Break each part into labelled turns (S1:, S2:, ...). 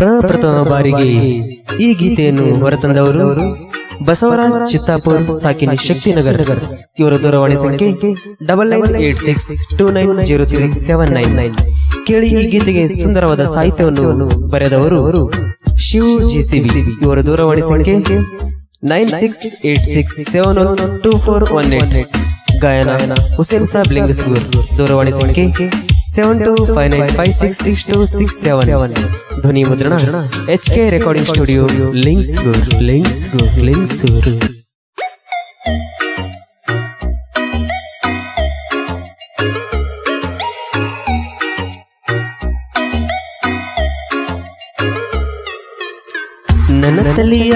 S1: ಪ್ರಪ್ರಥಮ ಬಾರಿಗೆ ಈ ಗೀತೆಯನ್ನು ಹೊರತಂದವರು ಬಸವರಾಜ್ ಚಿತ್ತಾಪುರ್, ಸಾಕಿನಿ ಶಕ್ತಿನಗರ್. ಇವರ ದೂರವಾಣಿ ಸಂಖ್ಯೆ double nine eight six two nine zero three seven nine. Nine ಕೇಳಿ ಈ ಗೀತೆಗೆ ಸುಂದರವಾದ ಸಾಹಿತ್ಯವನ್ನು ಬರೆದವರು ಶಿವ್ ಜಿಸಿಬಿ ಇವರ ದೂರವಾಣಿ ಸಂಖ್ಯೆ nine six eight six seven one two four one eight. ಗಾಯನ ಹುಸೇನ್ ಸಾಬ್ ಲಿಂಗಸ್ಗೂರ್ ದೂರವಾಣಿ ಸಂಖ್ಯೆ seven two five nine five six six two six seven ಧ್ವನಿ ಮುದ್ರಣ H K recording studio links links links ನನ್ನ ತಲೆಯ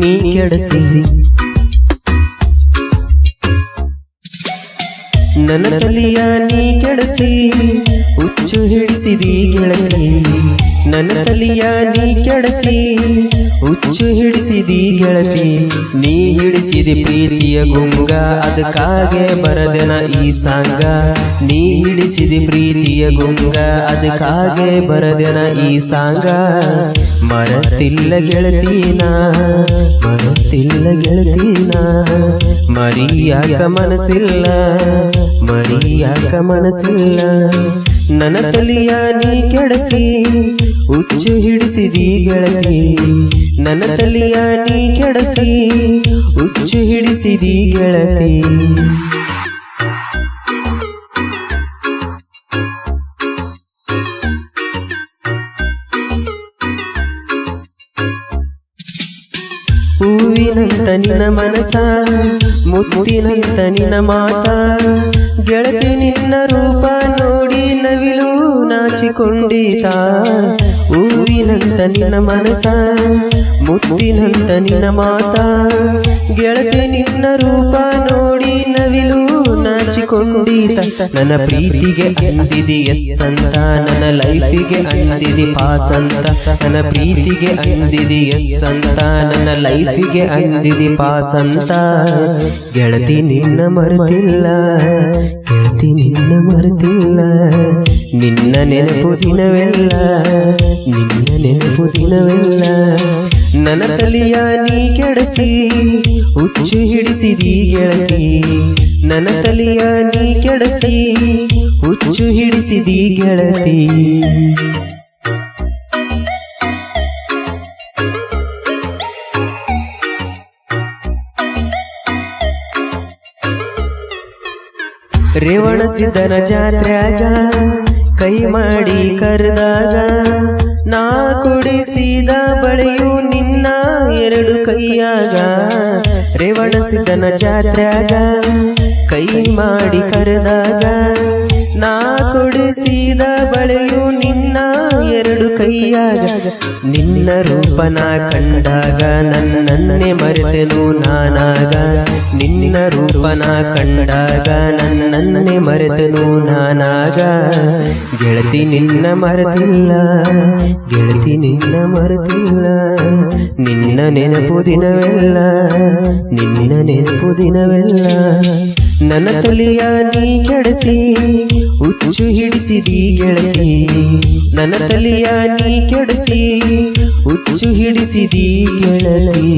S1: ನೀ ಕೆಡಸಿ. ನನ್ನ ತಲೆಯ ನೀ ಕೆಡಸಿ, ಹುಚ್ಚು ಹಿಡಿಸಿದಿ ಗೆಳತಿ. ನನ್ನ ತಲೆಯ ನೀ ಕೆಡಸಿ, ಹುಚ್ಚು ಹಿಡಿಸಿದಿ ಗೆಳತಿ. ನೀ ಹಿಡಿಸಿದಿ ಪ್ರೀತಿಯ ಗುಂಗ, ಅದಕ್ಕಾಗೆ ಬರದೆನ ಈ ಸಾಂಗ. ನೀ ಹಿಡಿಸಿದಿ ಪ್ರೀತಿಯ ಗುಂಗ, ಅದಕ್ಕಾಗೆ ಬರದೆನ ಈ ಸಾಂಗ. ಮರತಿಲ್ಲ ಗೆಳತೀನ? ಮರತಿಲ್ಲ ಗೆಳತೀನ? ಮರಿಯಾಕ ಮನಸಿಲ್ಲ ಮರಿಯಾಕ ಮನಸಿಲ್ಲ ನನ್ನ ತಲಿಯ ನೀ ಕೆಡಸಿ ಉಚ್ಚ ಹಿಡಿಸಿದಿ ಗೆಳತಿ. ನನ್ನ ತಲಿಯ ನೀ ಕೆಡಸಿ ಉಚ್ಚ ಹಿಡಿಸಿದಿ ಗೆಳತಿ. ಹೂವಿನಂತ ನಿನ್ನ ಮನಸ ಮುತ್ತಿನಂತ ನಿನ್ನ ಮಾತ ಗೆಳತಿ ನಿನ್ನ ರೂಪ ನೋಡಿ ನಾಚಿಕೊಂಡೀತ ಹೂವಿನಂತ ನಿನ್ನ ಮನಸ ಮುತ್ತಿನಂತ ನಿನ್ನ ಮಾತ. ಗೆಳತಿ ನಿನ್ನ ರೂಪ ನೋಡಿ ನವಿಲು ನಾಚಿಕೊಂಡಿತ. ನನ್ನ ಪ್ರೀತಿಗೆ ಅಂದಿದಿ ಎಸ್ ಅಂತ ನನ್ನ ಲೈಫಿಗೆ ಅಂದಿದಿ ಪಾಸ್ ಅಂತ ನನ್ನ ಪ್ರೀತಿಗೆ ಅಂದಿದಿ ಎಸ್ ನನ್ನ ಲೈಫಿಗೆ ಅಂದಿದಿ ಪಾಸ್ ಅಂತ ಗೆಳತಿ ನಿನ್ನ ಮರೆತಿಲ್ಲ, ಗೆಳತಿ ನಿನ್ನ ಮರೆತಿಲ್ಲ. ನಿನ್ನ ನೆನಪು ದಿನವೆಲ್ಲ, ನಿನ್ನ ನೆನಪು ದಿನವೆಲ್ಲ. ನನ್ನ ತಲೆಯ ನೀ ಕೆಡಸಿ, ಹುಚ್ಚು ಹಿಡಿಸಿದಿ ಗೆಳತಿ. ನನ್ನ ತಲೆಯ ನೀ ಕೆಡಸಿ, ಹುಚ್ಚು ಹಿಡಿಸಿದಿ ಗೆಳತಿ. ರೇವಣ ಸಿದ್ದನ ಜಾತ್ರ್ಯಾಗ ಕೈ ಮಾಡಿ ಕರೆದಾಗ ನಾ ಕುಡಿಸಿದ ಬಳೆಯು ನಿನ್ನ ಎರಡು ಕೈಯಾಗ. ರೇವಣ ಸಿದ್ದನ ಜಾತ್ರ್ಯಾಗ ಕೈ ಮಾಡಿ ಕರೆದಾಗ ನಾ ಕೊಡಿಸಿದ ಬಳೆಯು ನಿನ್ನ ಎರಡು ಕೈಯಾಗ. ನಿನ್ನ ರೂಪನ ಕಂಡಾಗ ನನ್ನನ್ನೇ ಮರೆತೆನು ನಾನಾಗ. ನಿನ್ನ ರೂಪನ ಕಂಡಾಗ ನನ್ನನ್ನೇ ಮರೆತೆನು ನಾನಾಗ. ಗೆಳತಿ ನಿನ್ನ ಮರೆತಿಲ್ಲ, ಗೆಳತಿ ನಿನ್ನ ಮರೆತಿಲ್ಲ. ನಿನ್ನ ನೆನಪು ದಿನವೆಲ್ಲ, ನಿನ್ನ ನೆನಪು ದಿನವೆಲ್ಲ. ನನ್ನ ತಲೆಯ ನೀ ಕೆಡಸಿ ಹುಚ್ಚು ಹಿಡಿಸಿದಿ ಗೆಳತಿ ನನ್ನ ತಲೆಯ ನೀ ಕೆಡಸಿ ಹುಚ್ಚು ಹಿಡಿಸಿದಿ ಗೆಳತಿ